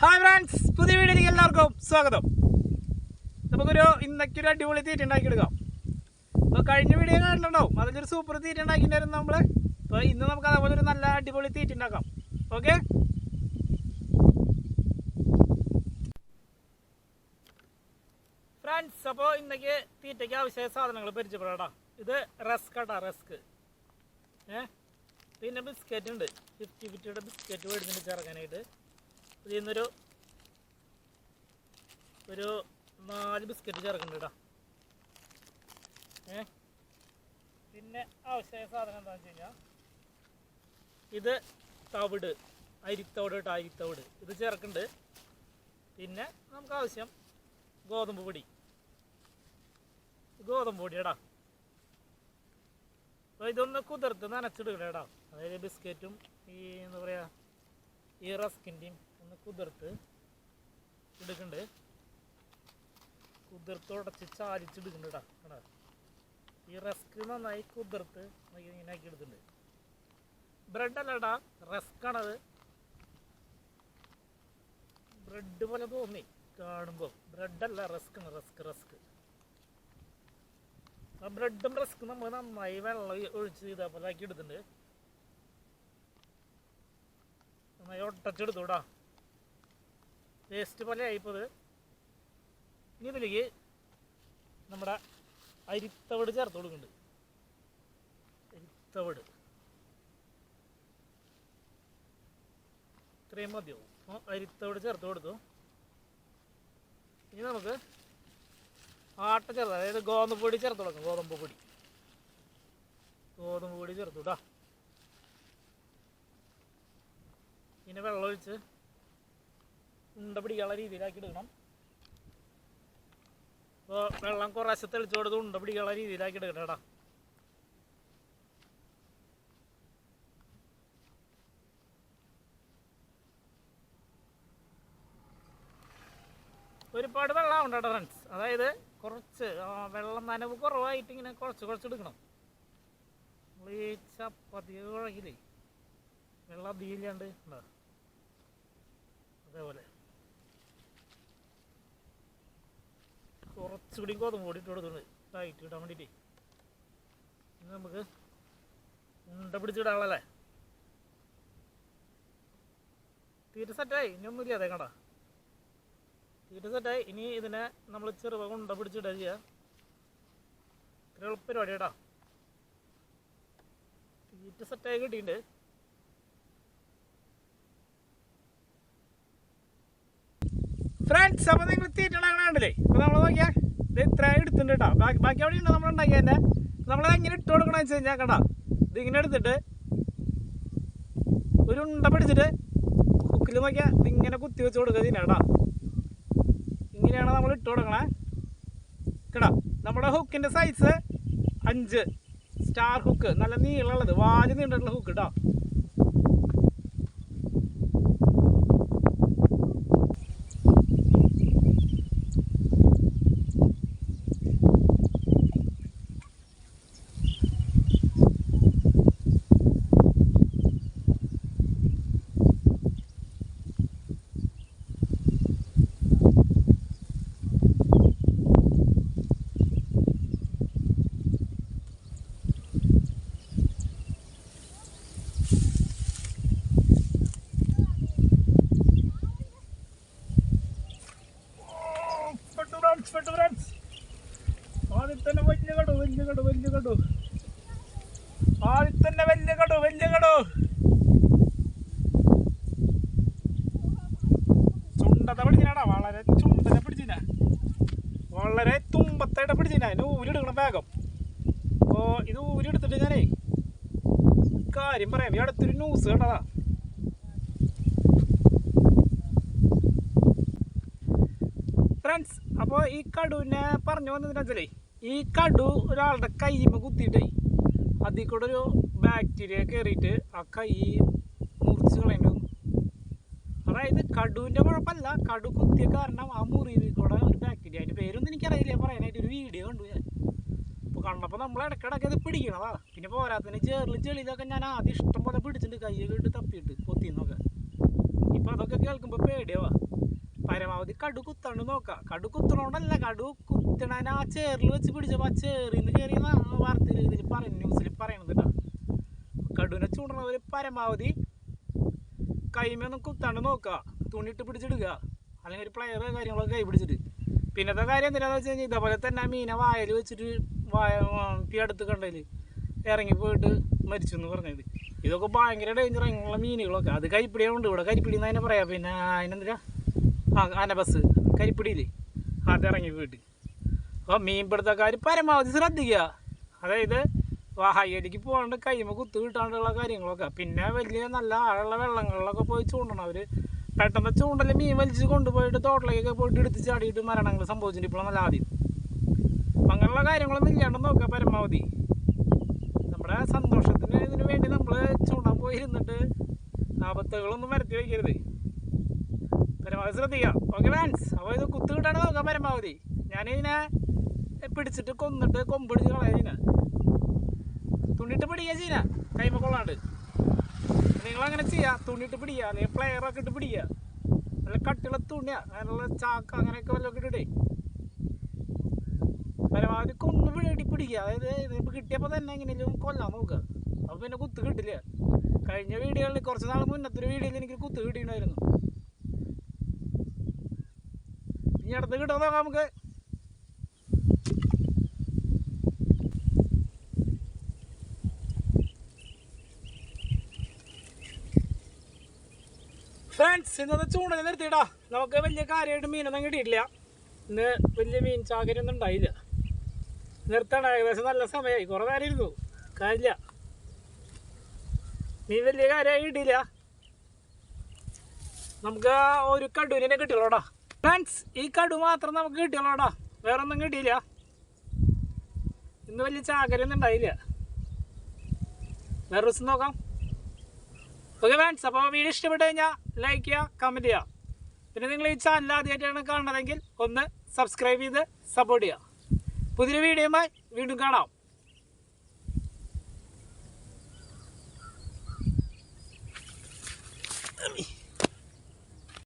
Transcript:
Hi friends പുതിയ വീഡിയോയിലേക്ക് എല്ലാവർക്കും സ്വാഗതം. നമുക്കൊരു ഇന്നൊക്കെ അടിപൊളി തീറ്റ ഉണ്ടാക്കിയെടുക്കാം. അപ്പോൾ കഴിഞ്ഞ വീഡിയോ കണ്ടിട്ടുണ്ടാവും. അതിലൊരു സൂപ്പർ തീറ്റ ഉണ്ടാക്കിയിട്ടുണ്ടായിരുന്നു നമ്മൾ അപ്പോൾ ഇന്ന് നമുക്ക് അതേപോലെ ഒരു നല്ല അടിപൊളി തീറ്റ ഉണ്ടാക്കാം. ഓക്കെ ഫ്രണ്ട്സ് അപ്പോൾ ഇന്നേക്ക് തീറ്റയ്ക്ക് ആവശ്യമായ സാധനങ്ങൾ പരിചയപ്പെടാം ഇത് റസ്ക് കേട്ടോ റസ്ക്. ഏ? പിന്നെ ബിസ്ക്കറ്റ് ഉണ്ട്. ഫിഫ്റ്റി ഫിഫ്റ്റിയുടെ ബിസ്ക്കറ്റ് മേടിച്ചിട്ട് ചേർക്കാനായിട്ട് ഇതിൽ നിന്നൊരു ഒരു നാല് ബിസ്ക്കറ്റ് ചേർക്കുന്നുണ്ട് ഏ? പിന്നെ ആവശ്യമായ സാധനം എന്താണെന്ന് വെച്ച് ഇത് തവിട് അരിത്തവിട് കേട്ടോ അരിത്തവിട്. ഇത് ചേർക്കുന്നുണ്ട് പിന്നെ നമുക്ക് ആവശ്യം ഗോതമ്പ് പൊടി. ഗോതമ്പ് പൊടി എടാ അപ്പോൾ ഇതൊന്ന് കുതിർത്ത് നനച്ചിടുക ഏടാ അതായത് ബിസ്ക്കറ്റും ഈ എന്താ പറയുക ഈ റസ്കിന്റെയും ഒന്ന് കുതിർത്ത് എടുക്കുന്നുണ്ട് കുതിർത്ത് ഉടച്ച് ചാലിച്ചെടുക്കുന്നുണ്ട് കേട്ടോ കേടാ ഈ റസ്ക് നന്നായി കുതിർത്ത് ഇങ്ങനെ ആക്കി എടുക്കുന്നുണ്ട് ബ്രെഡ് അല്ലടാ റസ്ക് ആണത് ബ്രെഡ് പോലെ തോന്നി കാണുമ്പോൾ ബ്രെഡല്ല റസ്ക് റസ്ക് റസ്ക്. ബ്രെഡും റസ്ക് നമ്മൾ നന്നായി വെള്ളം ഒഴിച്ച് ചെയ്താൽ പോലെ ആക്കി എടുത്തിട്ടുണ്ട്. നന്നായി ഒട്ടച്ചെടുത്തു കേട്ടോ പേസ്റ്റ് പോലെ ആയിപ്പോൾ ഇനി ഇതിലേക്ക് നമ്മുടെ അരിത്തവിട് ചേർത്ത് കൊടുക്കുന്നുണ്ട്. അരിത്തവിട്. ഇത്രയും മതിയാവും. അരിത്തവിട് ചേർത്ത് കൊടുത്തു. ഇനി നമുക്ക് ആട്ട ചേർത്ത് അതായത് ഗോതമ്പ് പൊടി ചേർത്ത് കൊടുക്കും. ഗോതമ്പ് പൊടി. ഗോതമ്പ് പൊടി ചേർത്ത് വിടാ പിന്നെ വെള്ളമൊഴിച്ച് ഉണ്ട പിടിക്കാനുള്ള രീതിയിലാക്കി എടുക്കണം. അപ്പോൾ വെള്ളം കുറേശ്ശെ തെളിച്ച് കൊടുത്ത് ഉണ്ട പിടിക്കാനുള്ള രീതിയിലാക്കി എടുക്കണം കേട്ടാ. ഒരുപാട് വെള്ളം ഉണ്ട് ഫ്രണ്ട്സ് അതായത് കുറച്ച് വെള്ളം നനവ് കുറവായിട്ട് ഇങ്ങനെ കുറച്ച് കുറച്ച് എടുക്കണം നമ്മൾ ഈ ചപ്പാത്തി കുഴക്കില്ലേ വെള്ളം അധികമില്ലാണ്ട് അതേപോലെ. കുറച്ചുകൂടി ഗോതമ്പ് പൊടി ഇട്ട് കൊടുക്കുന്നുണ്ട് ടൈറ്റ് കിട്ടാൻ വേണ്ടിയിട്ട്. ഇനി നമുക്ക് ഉണ്ട പിടിച്ചിടാനുള്ളല്ലേ തീരെ സെറ്റായി ഇനിയൊന്നുമില്ല അതേ കണ്ടാ? തീറ്റ ഇനി ഇതിനെ നമ്മൾ ചെറുപ കൊണ്ട പിടിച്ചിടുക ചെയ്യുക ഇത്ര എളുപ്പരിപാടി കേട്ടോ. തീറ്റ സെറ്റായി കിട്ടിയിട്ടുണ്ട്. ഫ്രണ്ട്സ് അപ്പോൾ നിങ്ങൾ തീറ്റ ഉണ്ടാക്കണേ അപ്പോൾ നമ്മൾ നോക്കിയാൽ ഇത് ഇത്ര എടുത്തിട്ടുണ്ട് കേട്ടോ. ബാക്കി ബാക്കി അവിടെ ഉണ്ട് നമ്മൾ ഉണ്ടാക്കിയതിന്റെ നമ്മളത് എങ്ങനെ ഇട്ട് കൊടുക്കണമെന്ന് വെച്ച് കഴിഞ്ഞാൽ കേട്ടോ ഇത് ഇങ്ങനെ എടുത്തിട്ട് ഒരു ഉണ്ട പിടിച്ചിട്ട് കുക്കിൽ നോക്കിയാൽ ഇങ്ങനെ കുത്തി വെച്ച് കൊടുക്കുക ഇതിനാ ഇങ്ങനെയാണ് നമ്മൾ ഇട്ട് കൊടുക്കണേ. കേട്ടോ? നമ്മുടെ ഹുക്കിന്റെ സൈസ് അഞ്ച്. സ്റ്റാർ ഹുക്ക് നല്ല നീളമുള്ളത്. വാൽ നീണ്ടിട്ടുള്ള ഹുക്ക് കേട്ടോ പെട്ടു ഫ്രണ്ട്സ് പെട്ടു ഫ്രണ്ട്സ് ആദ്യം തന്നെ വലിയ കടു വലിയ കടു വലിയ കടു ആദ്യം തന്നെ വലിയ കടു വലിയ കടു ചുണ്ടത്തെ പിടിച്ചിനാടാ വളരെ ചുണ്ടത്തെ പിടിച്ചിന വളരെ തുമ്പത്തേടെ പിടിച്ചിന അതിന് ഊരിയെടുക്കണം വേഗം അപ്പോൾ ഇത് ഊരിയെടുത്തിട്ട് ഞാനേ കാര്യം പറയാം. ഈ അടുത്തൊരു ന്യൂസ് കേട്ടതാ ഫ്രണ്ട്സ് അപ്പോൾ ഈ കടുവിനെ പറഞ്ഞു വന്നതിന് ഈ കടു ഒരാളുടെ കൈമ കുത്തിയിട്ടേ അതിൽ കൂടെ ഒരു ബാക്ടീരിയ കയറിയിട്ട് ആ കൈ മുറിച്ച് കളയേണ്ടി വന്നു അതായത് കടുവിന്റെ കുഴപ്പമല്ല. കടു കുത്തിയ കാരണം ആ മുറിയിൽ കൂടെ ഒരു ബാക്ടീരിയ അതിന്റെ പേരൊന്നും എനിക്കറിയില്ല. പറയാനായിട്ട് ഒരു വീഡിയോ കണ്ടു ഞാൻ. കണ്ടപ്പോൾ നമ്മൾ ഇടയ്ക്കിടയ്ക്ക് ഇത് പിടിക്കണതാ. പിന്നെ പോരാത്തതിന് ചേറിൽ ചെളിയിലൊക്കെ ഞാൻ ആദ്യം ഇഷ്ടം പോലെ പിടിച്ചിട്ടുണ്ട്. കൈയൊക്കെ ഇട്ട് തപ്പിയിട്ട് പൊത്തിന്നൊക്കെ. ഇപ്പൊ അതൊക്കെ കേൾക്കുമ്പോൾ പേടിയാവാ. പരമാവധി കടു കുത്തണ്ട് നോക്കാം. കടു കുത്തണോണ്ടല്ല കടു കുത്തണ ആ ചേറിൽ വെച്ച് പിടിച്ചപ്പോ ആ ചേറിൽ നിന്ന് കയറി വാർത്തയിൽ ഇതിൽ പറയുന്ന ന്യൂസിൽ പറയണത് കേട്ടോ. കടുവിനെ ചൂടണവർ പരമാവധി കൈമൊന്നും കുത്താണ്ട് നോക്കുക തുണിയിട്ട് പിടിച്ചിടുക. അല്ലെങ്കിൽ ഒരു പ്ലെയർ കാര്യങ്ങളൊക്കെ കൈ പിടിച്ചിട്ട്. പിന്നത്തെ കാര്യം എന്തിനാന്ന് വെച്ച് കഴിഞ്ഞാൽ ഇതേപോലെ തന്നെ മീനെ വായൽ വെച്ചിട്ട് പി അടുത്ത് കണ്ടതിൽ ഇറങ്ങി പോയിട്ട് മരിച്ചു എന്ന് പറഞ്ഞത്. ഇതൊക്കെ ഭയങ്കര ഡേഞ്ചർ അങ്ങനെയുള്ള മീനുകളൊക്കെ. അത് കരിപ്പിടിയുണ്ട് ഇവിടെ കരിപ്പിടി എന്ന് അതിനെ പറയാം. പിന്നെ അതിനെന്തിനാ? ആ ആനബസ് കരിപ്പിടിയിൽ അത് ഇറങ്ങി പോയിട്ട്. അപ്പോൾ മീൻപിടുത്തക്കാർ പരമാവധി ശ്രദ്ധിക്കുക. അതായത് ഹൈയടിക്ക് പോകാണ്ട് കൈമ കുത്തു കിട്ടാണ്ടുള്ള കാര്യങ്ങളൊക്കെ. പിന്നെ വലിയ നല്ല ആഴമുള്ള വെള്ളങ്ങളിലൊക്കെ പോയി ചൂണ്ടണം. അവർ പെട്ടെന്ന് ചൂണ്ടൽ മീൻ വലിച്ച് കൊണ്ടുപോയിട്ട് തോട്ടിലേക്കൊക്കെ പോയിട്ട് എടുത്ത് ചാടിയിട്ട് മരണങ്ങൾ സംഭവിച്ചിട്ട് ഇപ്പോഴും നല്ല ആദ്യം. അങ്ങനെയുള്ള കാര്യങ്ങളൊന്നും ഇല്ലാണ്ട് നോക്കുക പരമാവധി. നമ്മുടെ സന്തോഷത്തിന് ഇതിനു വേണ്ടി നമ്മൾ ചൂണ്ടാൻ പോയിരുന്നിട്ട് ആപത്തുകളൊന്നും വരുത്തി വയ്ക്കരുത്. പരമാവധി ശ്രദ്ധിക്കാം ഓക്കെ ഫാൻസ് അപ്പോൾ ഇത് കുത്തു കിട്ടാണ് നോക്കുക പരമാവധി. ഞാനിതിനെ പിടിച്ചിട്ട് കൊന്നിട്ട് കൊമ്പിടിച്ച് കളയാം ഇതിനെ തുണിട്ട് പിടിക്കുക ചെയ്യുക കൈമ കൊള്ളാണ്ട്. നിങ്ങൾ അങ്ങനെ ചെയ്യുക തുണിട്ട് പിടിക്കുക അല്ലെങ്കിൽ പ്ലെയറൊക്കെ ഇട്ട് പിടിക്കുക നല്ല കട്ടിയുള്ള തുണിയാണ് അങ്ങനെയുള്ള ചാക്ക അങ്ങനെയൊക്കെ വല്ലതൊക്കെ ഇട്ടിട്ടേ. പരമാവധി കൊന്നു പിടി പിടിക്കുക അതായത് ഇതിപ്പോൾ കിട്ടിയപ്പോൾ തന്നെ എങ്ങനെയും കൊല്ലാൻ നോക്കുക. അപ്പോൾ പിന്നെ കുത്ത് കിട്ടില്ല. കഴിഞ്ഞ വീഡിയോകളിൽ കുറച്ച് നാൾ മുന്നത്തെ ഒരു വീഡിയോയിൽ എനിക്ക് കുത്ത് കിട്ടിയിട്ടുണ്ടായിരുന്നു. ഇനി അടുത്ത് കിട്ടാൻ നോക്കാം നമുക്ക്. ഫ്രണ്ട്സ് ഇന്നത്തെ ചൂണ്ടൽ നിർത്തിയിടാ. നമുക്ക് വലിയ കാര്യമായിട്ട് മീനൊന്നും കിട്ടിയിട്ടില്ല. ഇന്ന് വലിയ മീൻ ചാകരൊന്നും ഉണ്ടായില്ല. നിർത്തണം. ഏകദേശം നല്ല സമയമായി കുറേ നേരം ഇരുന്നു. കാര്യമില്ല. മീൻ വലിയ കാര്യമായി കിട്ടിയില്ല. നമുക്ക് ഒരു കടുവിനെ കിട്ടിയുള്ളൂടാ ഫ്രണ്ട്സ് ഈ കടു മാത്രം നമുക്ക് കിട്ടിയുള്ളൂടാ വേറെ ഒന്നും കിട്ടിയില്ല. ഇന്ന് വലിയ ചാകരൊന്നും ഉണ്ടായില്ല. വേറെ ദിവസം നോക്കാം. ഓക്കെ ഫ്രണ്ട്സ് അപ്പോൾ വീഡിയോ ഇഷ്ടപ്പെട്ട് കഴിഞ്ഞാൽ ലൈക്ക് ചെയ്യുക കമന്റ് ചെയ്യുക. പിന്നെ നിങ്ങൾ ഈ ചാനൽ ആദ്യമായിട്ടാണ് കാണുന്നതെങ്കിൽ ഒന്ന് സബ്സ്ക്രൈബ് ചെയ്ത് സപ്പോർട്ട് ചെയ്യുക. പുതിയൊരു വീഡിയോയുമായി വീണ്ടും കാണാം അമ്മി.